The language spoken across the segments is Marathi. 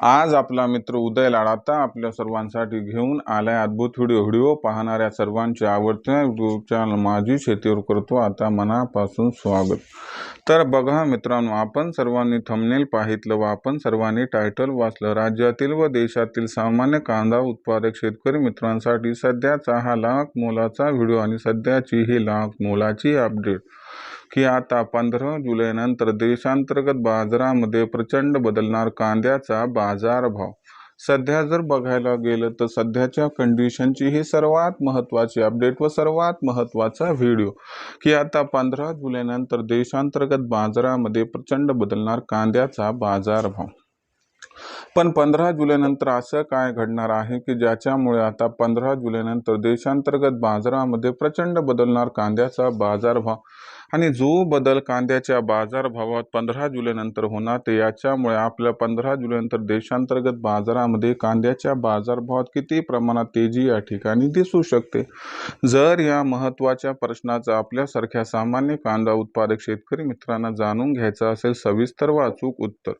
आज आपला मित्र उदय लाडाता आपल्या सर्वांसाठी घेऊन आलाय अद्भुत व्हिडिओ. व्हिडिओ पाहणाऱ्या सर्वांचे आवडते यूट्यूब चॅनल माझी शेतीवर करतो. आता मनापासून स्वागत. तर बघा मित्रांनो आपण सर्वांनी थंबनेल पाहितलं व आपण सर्वांनी टायटल वाचलं. राज्यातील व देशातील सामान्य कांदा उत्पादक शेतकरी मित्रांसाठी सध्याचा हा लाख मोलाचा व्हिडिओ आणि सध्याची ही लाख मोलाची अपडेट की आता पंधरा जुलैनंतर देशांतर्गत बाजारामध्ये प्रचंड बदलणार कांद्याचा बाजारभाव. सध्या जर बघायला गेलं तर सध्याच्या कंडिशनची ही सर्वात महत्त्वाची अपडेट व सर्वात महत्त्वाचा व्हिडिओ की आता पंधरा जुलैनंतर देशांतर्गत बाजारामध्ये प्रचंड बदलणार कांद्याचा बाजारभाव. पण पंधरा जुलैनंतर असं काय घडणार आहे की ज्याच्यामुळे आता पंधरा जुलैनंतर देशांतर्गत बाजारामध्ये प्रचंड बदलणार कांद्याचा बाजारभाव? आणि जो बदल कांद्याच्या बाजारभावात पंधरा जुलैनंतर होणार ते याच्यामुळे आपल्या पंधरा जुलैनंतर देशांतर्गत बाजारामध्ये कांद्याच्या बाजारभावात किती प्रमाणात तेजी या ठिकाणी दिसू शकते? जर या महत्त्वाच्या प्रश्नाचा आपल्यासारख्या सामान्य कांदा उत्पादक शेतकरी मित्रांना जाणून घ्यायचा असेल सविस्तर व अचूक उत्तर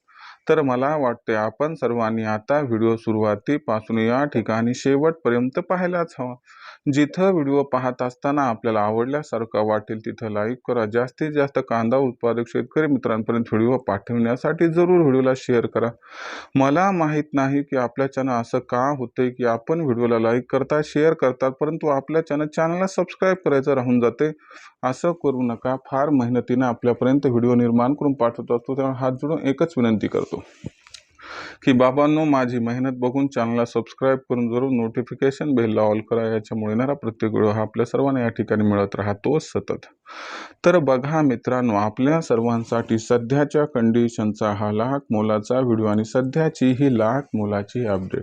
तर मला वाटते आपण सर्वांनी आता व्हिडिओ सुरुवातीपासून या ठिकाणी शेवटपर्यंत पाहायलाच हवा. जिथं व्हिडिओ पाहत असताना आपल्याला आवडल्यासारखं वाटेल तिथं लाईक करा. जास्तीत जास्त कांदा उत्पादक शेतकरी मित्रांपर्यंत व्हिडिओ पाठवण्यासाठी जरूर व्हिडिओला शेअर करा. मला माहीत नाही की आपल्या चॅनल असं का होतंय की आपण व्हिडिओला लाईक करता शेअर करतात परंतु आपल्या चॅनल चॅनलला सबस्क्राईब करायचं राहून जाते. असं करू नका. फार मेहनतीनं आपल्यापर्यंत व्हिडिओ निर्माण करून पाठवत असतो तेव्हा हात जोडून एकच विनंती करतो. की बाबांनो माझी मेहनत बघून चॅनलला सबस्क्राईब करून जरूर नोटिफिकेशन बेलला ऑल करा. याच्यामुळे येणारा प्रत्येक व्हिडिओ हा आपल्या सर्वांना या ठिकाणी मिळत राहतो सतत. तर बघा मित्रांनो आपल्या सर्वांसाठी सध्याच्या कंडिशनचा हा लाख मोलाचा व्हिडिओ आणि सध्याची ही लाख मोलाची अपडेट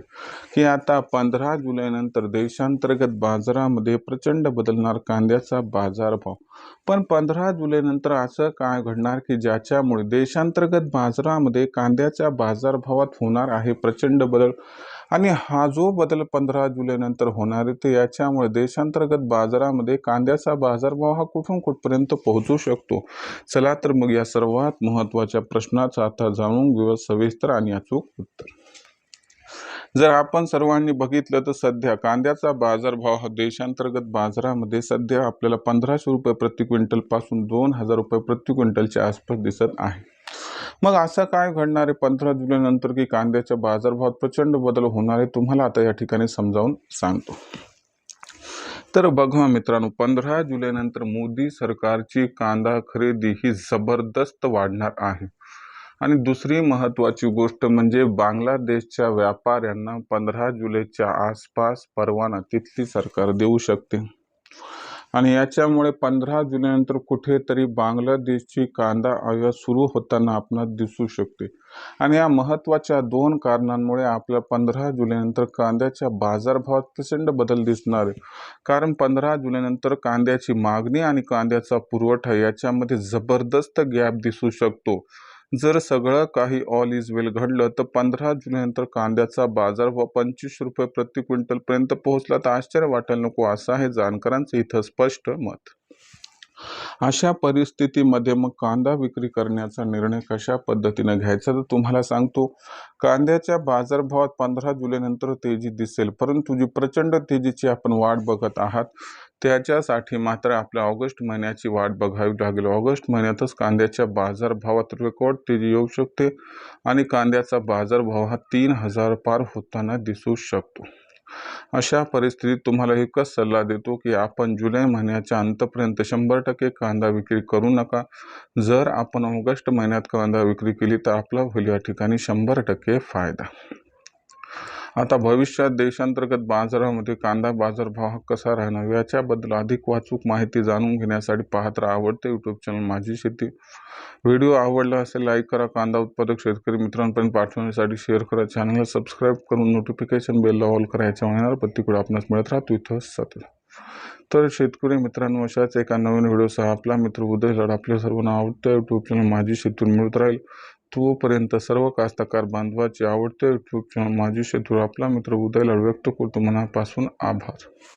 की आता पंधरा जुलैनंतर देशांतर्गत बाजारामध्ये प्रचंड बदलणार कांद्याचा बाजारभाव. पण पंधरा जुलैनंतर असं काय घडणार की ज्याच्यामुळे देशांतर्गत बाजारामध्ये कांद्याच्या बाजारभावात होणार आहे प्रचंड बदल. आणि हा जो बदल पंधरा जुलैनंतर होणार आहे ते याच्यामुळे देशांतर्गत बाजारामध्ये कांद्याचा बाजारभाव हा कुठून कुठपर्यंत पोहोचू शकतो? चला तर मग या सर्वात महत्त्वाच्या प्रश्नाचं आता जाणून घेऊया सविस्तर आणि अचूक उत्तर. जर आपण सर्वांनी बघितलं तर सध्या कांद्याचा बाजारभाव हा देशांतर्गत बाजारामध्ये सध्या आपल्याला पंधराशे रुपये प्रति क्विंटलपासून दोन हजार रुपये प्रति क्विंटलच्या आसपास दिसत आहे. मग असं काय घडणार आहे? पंधरा जुलैनंतर की कांद्याच्या बाजारभावात प्रचंड बदल होणार आहे तुम्हाला आता या ठिकाणी समजावून सांगतो. तर बघा मित्रांनो पंधरा जुलैनंतर मोदी सरकारची कांदा खरेदी ही जबरदस्त वाढणार आहे. आणि दुसरी महत्त्वाची गोष्ट म्हणजे बांगलादेशच्या व्यापाऱ्यांना पंधरा जुलैच्या आसपास परवाना तिथली सरकार देऊ शकते. आणि याच्यामुळे पंधरा जुलैनंतर कुठेतरी बांगलादेशची कांदा आयात सुरू होताना आपणास दिसू शकते. आणि या महत्त्वाच्या दोन कारणांमुळे आपल्या पंधरा जुलैनंतर कांद्याच्या बाजारभावात प्रचंड बदल दिसणार आहे. कारण पंधरा जुलैनंतर कांद्याची मागणी आणि कांद्याचा पुरवठा याच्यामध्ये जबरदस्त गॅप दिसू शकतो. जर सगळं काही ऑल इज वेल घडलं तर पंधरा जुलैनंतर कांद्याचा बाजार व पंचवीस रुपये प्रति क्विंटलपर्यंत पोहोचला. तर आश्चर्य वाटायला नको असं आहे जाणकारांचं इथं स्पष्ट मत. अशा परिस्थितीमध्ये मग कांदा विक्री करण्याचा निर्णय कशा पद्धतीनं घ्यायचा? तर तुम्हाला सांगतो कांद्याच्या बाजारभावात पंधरा जुलैनंतर तेजी दिसेल परंतु जी प्रचंड तेजीची आपण वाट बघत आहात त्याच्यासाठी मात्र आपल्या ऑगस्ट महिन्याची वाट बघावी लागेल. ऑगस्ट महिन्यातच कांद्याच्या बाजारभावात रेकॉर्ड तेजी येऊ शकते आणि कांद्याचा बाजारभाव हा तीन हजार पार होताना दिसू शकतो. अशा परिस्थितीत तुम्हाला एकच सल्ला देतो की आपण जुलै महिन्याच्या अंतपर्यंत शंभर टक्के कांदा विक्री करू नका. जर आपण ऑगस्ट महिन्यात कांदा विक्री केली तर आपला होईल या ठिकाणी शंभर टक्के फायदा. आता भविष्यात देशांतर्गत बाजारामध्ये कांदा बाजारभाव हा कसा राहणार याच्याबद्दल अधिक वाचूक माहिती जाणून घेण्यासाठी पाहत राहा. आवडते यूट्यूब चॅनल माझी शेती. व्हिडिओ आवडला असेल लाईक करा. कांदा उत्पादक शेतकरी मित्रांपर्यंत पाठवण्यासाठी शेअर करा. चॅनलला सबस्क्राईब करून नोटिफिकेशन बेलला ऑल करा याच्या येणार प्रतिकडे आपणास मिळत राहतो. इथं सतत. तर शेतकरी मित्रांनो अशाच एका नवीन व्हिडिओसह आपला मित्र उदय लढ आपल्या सर्वांना आवडत्या यूट्यूब चॅनल माझी शेतून मिळत राहील. तोपर्यंत सर्व कास्तकार बांधवाचे आवडते यूट्यूब चॅनल माझी शेतूर आपला मित्र उदय व्यक्त करतो. मनापासून आभार.